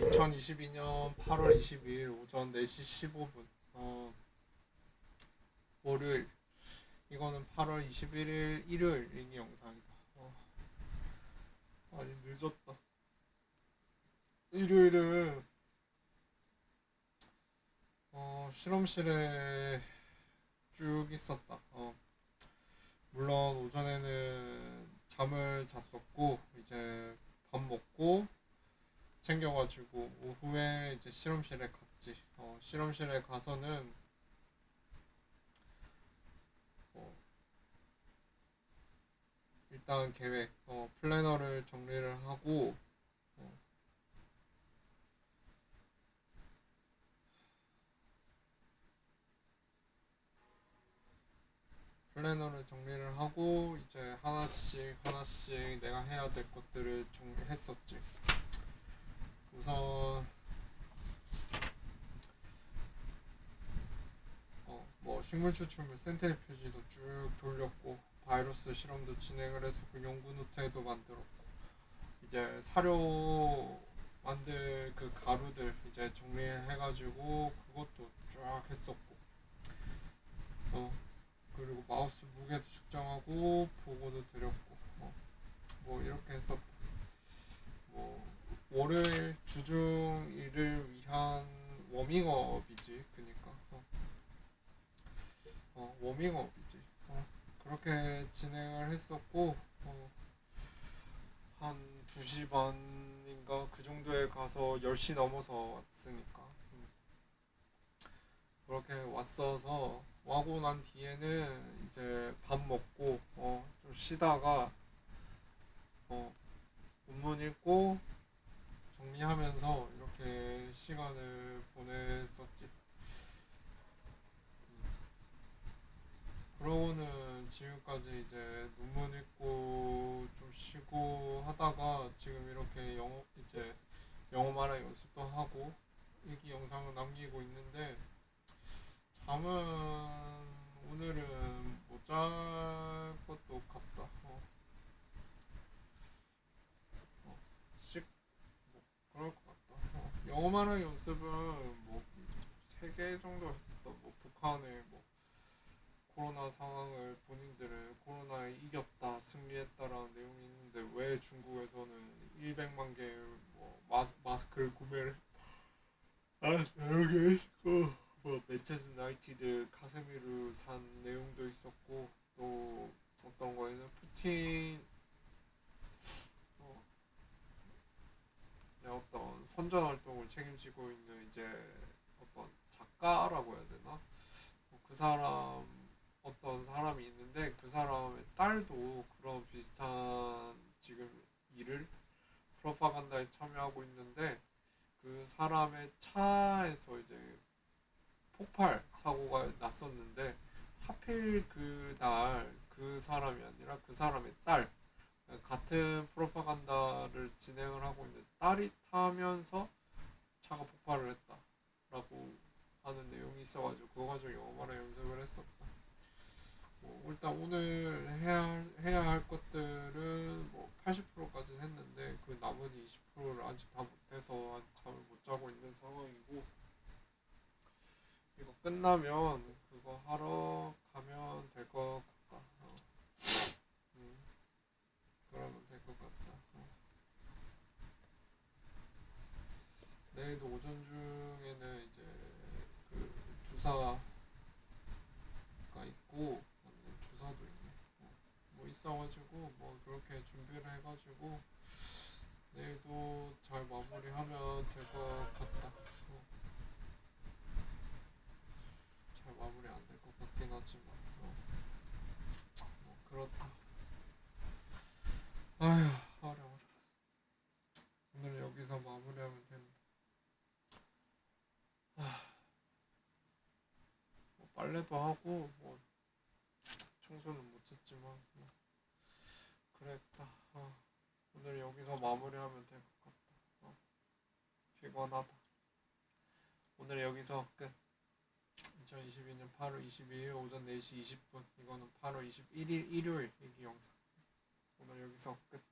2022년 8월 22일 오전 4시 15분. 어, 월요일. 이거는 8월 21일 일요일 일기 영상이다. 어. 아니 늦었다. 일요일은 어, 실험실에 쭉 있었다. 어. 물론 오전에는 잠을 잤었고 이제 밥 먹고 챙겨가지고 오후에 이제 실험실에 갔지. 어, 실험실에 가서는 어, 일단 계획, 어, 플래너를 정리를 하고 어, 플래너를 정리를 하고 이제 하나씩 하나씩 내가 해야 될 것들을 정리했었지. 우선 어, 뭐 식물 추출물 센트리퓨지도 쭉 돌렸고 바이러스 실험도 진행을 해서 그 연구 노트에도 만들었고 이제 사료 만들 그 가루들 이제 정리해가지고 그것도 쫙 했었고 어 그리고 마우스 무게도 측정하고 보고도 드렸고 어, 뭐 이렇게 했었다. 뭐 월요일 주중 일을 위한 워밍업이지 그니까. 어, 어 워밍업이지. 어, 그렇게 진행을 했었고 어, 한 2시 반인가 그 정도에 가서 10시 넘어서 왔으니까. 음. 그렇게 왔어서 와고 난 뒤에는 이제 밥 먹고 어, 좀 쉬다가 어, 논문 읽고 정리하면서 이렇게 시간을 보냈었지. 음. 그러고는 지금까지 이제 논문 읽고 좀 쉬고 하다가 지금 이렇게 영어 이제 영어 말하 연습도 하고 일기 영상을 남기고 있는데 잠은 못 잘 것도 같다. 어. 어, 씩, 뭐, 그럴 것 같다. 어. 말하기 연습은 뭐, 세 개 정도 했었다. 뭐, 북한의 뭐, 코로나 상황을 본인들은 코로나에 이겼다, 승리했다라는 내용이 있는데, 왜 중국에서는 100만 개의 뭐, 마스, 마스크를 구매를 아, 여기 있고. 뭐 맨체스터 유나이티드 카세미르 산 내용도 있었고 또 어떤 거에는 푸틴 어, 어떤 선전 활동을 책임지고 있는 이제 어떤 작가라고 해야 되나? 어, 그 사람 어떤 사람이 있는데 그 사람의 딸도 그런 비슷한 지금 일을 프로파간다에 참여하고 있는데 그 사람의 차에서 이제 폭발 사고가 났었는데 하필 그 날 그 사람이 아니라 그 사람의 딸 같은 프로파간다를 진행을 하고 있는 딸이 타면서 차가 폭발을 했다라고 하는 내용이 있어가지고 그거 가지고 영어 말에 연습을 했었다. 뭐 일단 오늘 해야 할, 해야 할 것들은 뭐 80%까지 했는데 그 나머지 20%를 아직 다 못해서 잠을 못 자고 있는 상황이고 이거 끝나면 그거 하러 가면 될 것. 어. 음, 그러면 될 것 같다. 어. 내일도 오전 중에는 이제 그 주사가 있고 주사도 있네. 어. 뭐 있어가지고 뭐 그렇게 준비를 해가지고 내일도 잘 마무리하면 될 것 같다. 어. 잘 마무리 안 될 것 같긴 하지만 어. 뭐 그렇다. 아휴 어려워. 오늘 여기서 마무리하면 된다. 아, 뭐 빨래도 하고 뭐 청소는 못했지만 뭐 그랬다. 어. 오늘 여기서 마무리하면 될 것 같다. 어. 피곤하다. 오늘 여기서 끝. 2022년 8월 22일 오전 4시 20분 이거는 8월 21일 일요일 일기 영상 오늘 여기서 끝